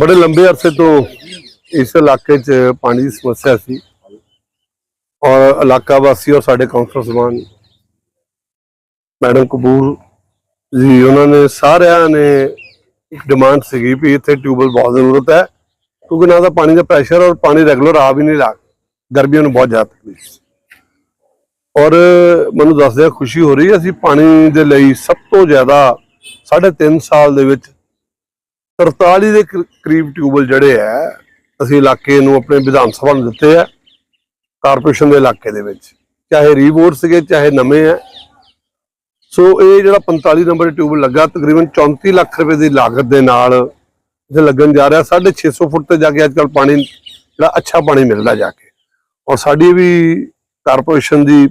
ਬੜੇ ਲੰਬੇ ਅਰਸੇ ਤੋਂ ਇਸ ਇਲਾਕੇ 'ਚ ਪਾਣੀ ਦੀ ਸਮੱਸਿਆ ਸੀ। ਔਰ ਇਲਾਕਾ ਵਾਸੀ ਔਰ ਸਾਡੇ ਕਾਉਂਸਲਰ ਸਮਾਨ, ਮੈਡਮ ਕਪੂਰ ਜੀ, ਉਹਨਾਂ ਨੇ ਸਾਰਿਆਂ ਨੇ ਇੱਕ ਡਿਮਾਂਡ ਸੀਗੀ ਵੀ ਇੱਥੇ ਟਿਊਬਲ ਬਹੁਤ ਜ਼ਰੂਰਤ ਹੈ, ਕਿਉਂਕਿ ਨਾ ਤਾਂ ਪਾਣੀ ਦਾ ਪ੍ਰੈਸ਼ਰ ਔਰ ਪਾਣੀ ਰੈਗੂਲਰ ਆ ਵੀ ਨਹੀਂ ਲੱਗ ਗਰਮੀਆਂ ਨੂੰ ਬਹੁਤ ਜ਼ਿਆਦਾ ਤਕਲੀਫ ਸੀ। ਔਰ ਮੈਨੂੰ ਦੱਸਦਿਆਂ ਖੁਸ਼ੀ ਹੋ ਰਹੀ ਹੈ, ਅਸੀਂ ਪਾਣੀ ਦੇ ਲਈ ਸਭ ਤੋਂ ਜ਼ਿਆਦਾ ਸਾਢੇ ਤਿੰਨ ਸਾਲ ਦੇ ਵਿੱਚ 43 ਦੇ ਕਰ- ਕਰੀਬ ਟਿਊਬਲ ਜਿਹੜੇ ਹੈ ਅਸੀਂ ਇਲਾਕੇ ਨੂੰ ਆਪਣੇ ਵਿਧਾਨ ਸਭਾ ਨੂੰ ਦਿੱਤੇ ਆ, ਕਾਰਪੋਰੇਸ਼ਨ ਦੇ ਇਲਾਕੇ ਦੇ ਵਿੱਚ। ਚਾਹੇ ਰੀਬੋਰ ਸੀਗੇ, ਚਾਹੇ ਨਵੇਂ ਆ। ਸੋ ਇਹ ਜਿਹੜਾ 45 ਨੰਬਰ ਟਿਊਬਲ ਲੱਗਾ, ਤਕਰੀਬਨ 34 ਲੱਖ ਰੁਪਏ ਦੀ ਲਾਗਤ ਦੇ ਨਾਲ ਇਹ ਲੱਗਣ ਜਾ ਰਿਹਾ। 650 ਫੁੱਟ ਤੇ ਜਾ ਕੇ ਅੱਜਕੱਲ ਪਾਣੀ, ਜਿਹੜਾ ਅੱਛਾ ਪਾਣੀ ਮਿਲਦਾ ਜਾ ਕੇ। ਔਰ ਸਾਡੀ ਵੀ ਕਾਰਪੋਰੇਸ਼ਨ ਦੀ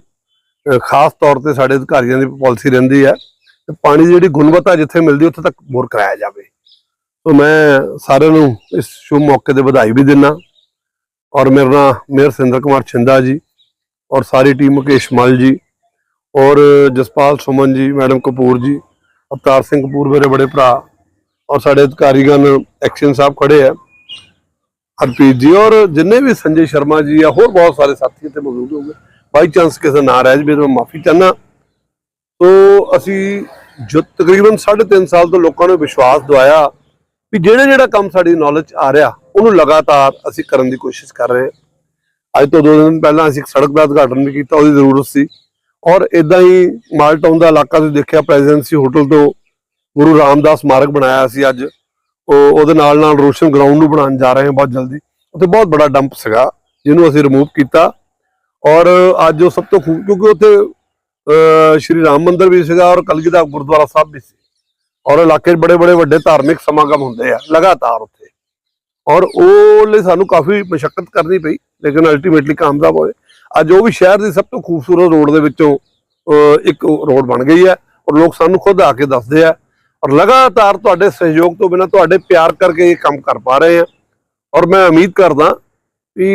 ਖਾਸ ਤੌਰ ਤੇ ਸਾਡੇ ਅਧਿਕਾਰੀਆਂ ਦੀ ਪਾਲਿਸੀ ਰਹਿੰਦੀ ਹੈ ਪਾਣੀ ਦੀ ਜਿਹੜੀ ਗੁਣਵੱਤਾ ਜਿੱਥੇ ਮਿਲਦੀ, ਉੱਥੇ ਤੱਕ ਬੋਰ ਕਰਾਇਆ ਜਾਵੇ। ਸੋ ਮੈਂ ਸਾਰਿਆਂ ਨੂੰ ਇਸ ਸ਼ੁਭ ਮੌਕੇ ਤੇ ਵਧਾਈ ਵੀ ਦਿੰਦਾ ਔਰ ਮੇਰਾ ਨਾਲ ਮੇਅਰ ਸਿੰਦਰ ਕੁਮਾਰ ਛਿੰਦਾ ਜੀ ਔਰ ਸਾਰੀ ਟੀਮ ਮੁਕੇਸ਼ ਮਲ ਜੀ ਔਰ ਜਸਪਾਲ ਸੁਮਨ ਜੀ, ਮੈਡਮ ਕਪੂਰ ਜੀ, ਅਵਤਾਰ ਸਿੰਘ ਕਪੂਰ ਮੇਰੇ ਬੜੇ ਭਰਾ ਔਰ ਸਾਡੇ ਅਧਿਕਾਰੀਗਣ ਐਕਸ਼ਨ ਸਾਹਿਬ ਖੜੇ ਆ। ਹਰਪ੍ਰੀਤ ਜੀ ਔਰ ਜਿੰਨੇ ਵੀ ਸੰਜੇ ਸ਼ਰਮਾ ਜੀ ਆ, ਹੋਰ ਬਹੁਤ ਸਾਰੇ ਸਾਥੀ ਇੱਥੇ ਮੌਜੂਦ ਹੋਗੇ ਬਾਈ ਚਾਂਸ ਕਿਸੇ ਨਾ ਰਹਿ ਜਵੇ ਤਾਂ ਮੈਂ ਮਾਫੀ ਚਾਹਨਾ। ਸੋ ਅਸੀਂ ਜੋ ਤਕਰੀਬਨ 3.5 ਸਾਲ ਤੋਂ ਲੋਕਾਂ ਨੂੰ ਵਿਸ਼ਵਾਸ ਦਵਾਇਆ ਵੀ ਜਿਹੜਾ ਜਿਹੜਾ ਕੰਮ ਸਾਡੀ ਨੌਲੇਜ 'ਚ ਆ ਰਿਹਾ, ਉਹਨੂੰ ਲਗਾਤਾਰ ਅਸੀਂ ਕਰਨ ਦੀ ਕੋਸ਼ਿਸ਼ ਕਰ ਰਹੇ ਹਾਂ। ਅੱਜ ਤੋਂ ਦੋ ਦਿਨ ਪਹਿਲਾਂ ਅਸੀਂ ਇੱਕ ਸੜਕ ਦਾ ਉਦਘਾਟਨ ਵੀ ਕੀਤਾ, ਉਹਦੀ ਜ਼ਰੂਰਤ ਸੀ। ਔਰ ਇਦਾਂ ਹੀ ਮਾਲਟਾਊਨ ਦਾ ਇਲਾਕਾ ਤੁਸੀਂ ਦੇਖਿਆ ਪ੍ਰੈਜ਼ੀਡੈਂਸੀ ਹੋਟਲ ਤੋਂ ਗੁਰੂ ਰਾਮਦਾਸ ਸਮਾਰਕ ਬਣਾਇਆ ਸੀ ਅੱਜ। ਉਹ, ਉਹਦੇ ਨਾਲ ਨਾਲ ਰੋਸ਼ਨ ਗਰਾਊਂਡ ਨੂੰ ਬਣਾਉਣ ਜਾ ਰਹੇ ਹਾਂ ਬਹੁਤ ਜਲਦੀ। ਉੱਥੇ ਬਹੁਤ ਬੜਾ ਡੰਪ ਸੀਗਾ, ਜਿਹਨੂੰ ਅਸੀਂ ਰਿਮੂਵ ਕੀਤਾ। ਔਰ ਅੱਜ ਉਹ ਸਭ ਤੋਂ ਖੂਬ, ਕਿਉਂਕਿ ਉੱਥੇ ਸ਼੍ਰੀ ਰਾਮ ਮੰਦਿਰ ਵੀ ਸੀਗਾ ਔਰ ਕਲਗੀਧਰ ਗੁਰਦੁਆਰਾ ਸਾਹਿਬ ਵੀ ਸੀ। ਔਰ ਇਲਾਕੇ 'ਚ ਬੜੇ ਬੜੇ ਵੱਡੇ ਧਾਰਮਿਕ ਸਮਾਗਮ ਹੁੰਦੇ ਆ, ਲਗਾਤਾਰ ਉੱਥੇ। ਔਰ ਉਹ ਲਈ ਸਾਨੂੰ ਕਾਫੀ ਮਸ਼ੱਕਤ ਕਰਨੀ ਪਈ, ਲੇਕਿਨ ਅਲਟੀਮੇਟਲੀ ਕਾਮਯਾਬ ਹੋਏ। ਅੱਜ ਉਹ ਵੀ ਸ਼ਹਿਰ ਦੀ ਸਭ ਤੋਂ ਖੂਬਸੂਰਤ ਰੋਡ ਦੇ ਵਿੱਚੋਂ ਇੱਕ ਰੋਡ ਬਣ ਗਈ ਹੈ ਔਰ ਲੋਕ ਸਾਨੂੰ ਖੁਦ ਆ ਕੇ ਦੱਸਦੇ ਆ। ਔਰ ਲਗਾਤਾਰ ਤੁਹਾਡੇ ਸਹਿਯੋਗ ਤੋਂ ਬਿਨਾਂ ਤੁਹਾਡੇ ਪਿਆਰ ਕਰਕੇ ਇਹ ਕੰਮ ਕਰ ਪਾ ਰਹੇ ਆ। ਔਰ ਮੈਂ ਉਮੀਦ ਕਰਦਾ ਵੀ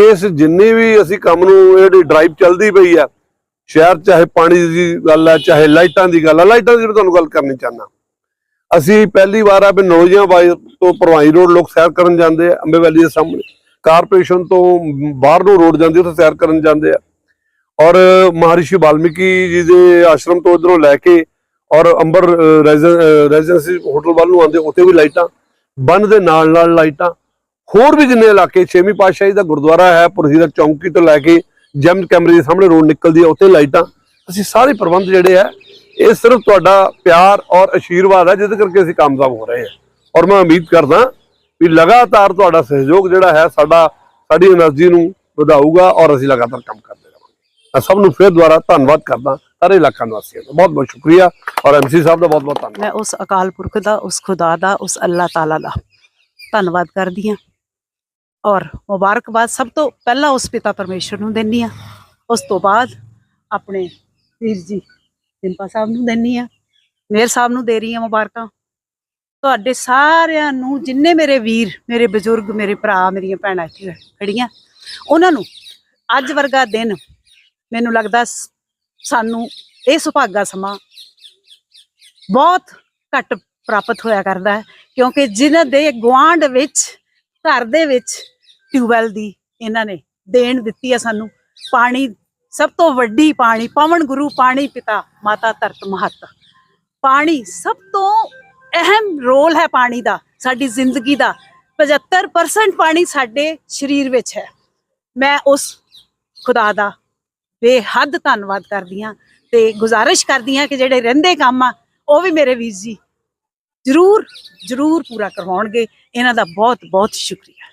ਇਸ ਜਿੰਨੀ ਵੀ ਅਸੀਂ ਕੰਮ ਨੂੰ ਇਹ ਜਿਹੜੀ ਡਰਾਈਵ ਚੱਲਦੀ ਪਈ ਆ, ਸ਼ਹਿਰ ਚਾਹੇ ਪਾਣੀ ਦੀ ਗੱਲ ਹੈ ਚਾਹੇ ਲਾਈਟਾਂ ਦੀ ਗੱਲ ਹੈ ਲਾਈਟਾਂ ਦੀ ਮੈਂ ਤੁਹਾਨੂੰ ਗੱਲ ਕਰਨੀ ਚਾਹਨਾ ਅਸੀਂ ਪਹਿਲੀ ਵਾਰ ਆ ਵੀ ਨੌਜੀਆਂ ਬਾਈ ਤੋਂ ਪ੍ਰਵਾਈ ਰੋਡ ਲੋਕ ਸੈਰ ਕਰਨ ਜਾਂਦੇ ਆ, ਅੰਬੇ ਵੈਲੀ ਦੇ ਸਾਹਮਣੇ। ਕਾਰਪੋਰੇਸ਼ਨ ਤੋਂ ਬਾਹਰ ਨੂੰ ਰੋਡ ਜਾਂਦੀ, ਉੱਥੇ ਸੈਰ ਕਰਨ ਜਾਂਦੇ ਆ। ਔਰ ਮਹਾਰਿਸ਼ੀ ਵਾਲਮੀਕੀ ਜੀ ਦੇ ਆਸ਼ਰਮ ਤੋਂ ਇਧਰੋਂ ਲੈ ਕੇ ਔਰ ਅੰਬਰ ਰੈਜ਼ੀਡੈਂਸੀ ਹੋਟਲ ਵੱਲ ਨੂੰ ਆਉਂਦੇ, ਉੱਥੇ ਵੀ ਲਾਈਟਾਂ, ਬੰਨ ਦੇ ਨਾਲ ਨਾਲ ਲਾਈਟਾਂ। ਹੋਰ ਵੀ ਜਿੰਨੇ ਇਲਾਕੇ, ਛੇਵੀਂ ਪਾਤਸ਼ਾਹੀ ਦਾ ਗੁਰਦੁਆਰਾ ਹੈ ਪੁਰਹੀ ਦਾ ਚੌਂਕੀ ਤੋਂ ਲੈ ਕੇ ਜੈਮ ਕੈਮਰੇ ਦੇ ਸਾਹਮਣੇ ਰੋਡ ਨਿਕਲਦੀ ਹੈ, ਉੱਥੇ ਲਾਈਟਾਂ। ਅਸੀਂ ਸਾਰੇ ਪ੍ਰਬੰਧ ਜਿਹੜੇ ਆ ਇਹ ਸਿਰਫ ਤੁਹਾਡਾ ਪਿਆਰ ਔਰ ਅਸ਼ੀਰਵਾਦ ਹੈ, ਜਿਹਦੇ ਕਰਕੇ ਅਸੀਂ ਕਾਮਯਾਬ ਹੋ ਰਹੇ ਹਾਂ। ਔਰ ਮੈਂ ਉਮੀਦ ਕਰਦਾ ਵੀ ਲਗਾਤਾਰ ਤੁਹਾਡਾ ਸਹਿਯੋਗ ਜਿਹੜਾ ਹੈ, ਸਾਡਾ, ਸਾਡੀ એનર્ਜੀ ਨੂੰ ਵਧਾਊਗਾ ਔਰ ਅਸੀਂ ਲਗਾਤਾਰ ਕੰਮ ਕਰਦੇ ਰਹਾਂਗੇ। ਮੈਂ ਸਭ ਨੂੰ ਫਿਰ ਦੁਆਰਾ ਧੰਨਵਾਦ ਕਰਦਾ ਸਾਰੇ ਇਲਾਕਾ ਵਾਸੀਆਂ ਦਾ। ਬਹੁਤ ਬਹੁਤ ਸ਼ੁਕਰੀਆ ਔਰ ਐਮਸੀ ਸਾਹਿਬ ਦਾ ਬਹੁਤ ਬਹੁਤ ਧੰਨਵਾਦ। ਮੈਂ ਉਸ ਅਕਾਲ ਪੁਰਖ ਦਾ, ਉਸ ਖੁਦਾ ਦਾ, ਉਸ ਅੱਲਾਹ ਤਾਲਾ ਦਾ ਧੰਨਵਾਦ ਕਰਦੀ ਹਾਂ। ਔਰ ਮੁਬਾਰਕਬਾਦ ਸਭ ਤੋਂ ਪਹਿਲਾਂ ਉਸ ਪਿਤਾ ਪਰਮੇਸ਼ਰ ਨੂੰ ਦਿੰਦੀ ਆ ਉਸ ਤੋਂ ਬਾਅਦ ਆਪਣੇ ਵੀਰ ਜੀ ਸਿੰਪਾ ਸਾਹਿਬ ਨੂੰ ਦਿੰਦੀ ਹਾਂ ਮੇਰ ਸਾਹਿਬ ਨੂੰ ਦੇ ਰਹੀ ਹਾਂ ਮੁਬਾਰਕਾਂ। ਤੁਹਾਡੇ ਸਾਰਿਆਂ ਨੂੰ, ਜਿੰਨੇ ਮੇਰੇ ਵੀਰ, ਮੇਰੇ ਬਜ਼ੁਰਗ, ਮੇਰੇ ਭਰਾ, ਮੇਰੀਆਂ ਭੈਣਾਂ ਇੱਥੇ ਖੜੀਆਂ, ਉਹਨਾਂ ਨੂੰ ਅੱਜ ਵਰਗਾ ਦਿਨ ਮੈਨੂੰ ਲੱਗਦਾ ਸਾਨੂੰ ਇਹ ਸੁਭਾਗਾ ਸਮਾਂ ਬਹੁਤ ਘੱਟ ਪ੍ਰਾਪਤ ਹੋਇਆ ਕਰਦਾ ਹੈ, ਕਿਉਂਕਿ ਜਿਨ੍ਹਾਂ ਦੇ ਗੁਆਂਢ ਵਿੱਚ, ਘਰ ਦੇ ਵਿੱਚ ਟਿਊਬਵੈਲ ਦੀ ਇਹਨਾਂ ਨੇ ਦੇਣ ਦਿੱਤੀ ਹੈ ਸਾਨੂੰ, ਪਾਣੀ ਸਭ ਤੋਂ ਵੱਡੀ ਪਾਣੀ, ਪਵਨ ਗੁਰੂ ਪਾਣੀ ਪਿਤਾ, ਮਾਤਾ ਧਰਤ ਮਹੱਤ। ਪਾਣੀ ਸਭ ਤੋਂ ਅਹਿਮ ਰੋਲ ਹੈ ਪਾਣੀ ਦਾ, ਸਾਡੀ ਜ਼ਿੰਦਗੀ ਦਾ। 75% ਪਾਣੀ ਸਾਡੇ ਸਰੀਰ ਵਿੱਚ ਹੈ। ਮੈਂ ਉਸ ਖੁਦਾ ਦਾ ਬੇਹੱਦ ਧੰਨਵਾਦ ਕਰਦੀ ਹਾਂ ਤੇ ਗੁਜ਼ਾਰਿਸ਼ ਕਰਦੀ ਹਾਂ ਕਿ ਜਿਹੜੇ ਰਹਿੰਦੇ ਕੰਮ ਆ, ਉਹ ਵੀ ਮੇਰੇ ਵੀਰ ਜੀ ਜਰੂਰ ਜਰੂਰ ਪੂਰਾ ਕਰਵਾਉਣਗੇ। ਇਹਨਾਂ ਦਾ ਬਹੁਤ ਬਹੁਤ ਸ਼ੁਕਰੀਆ।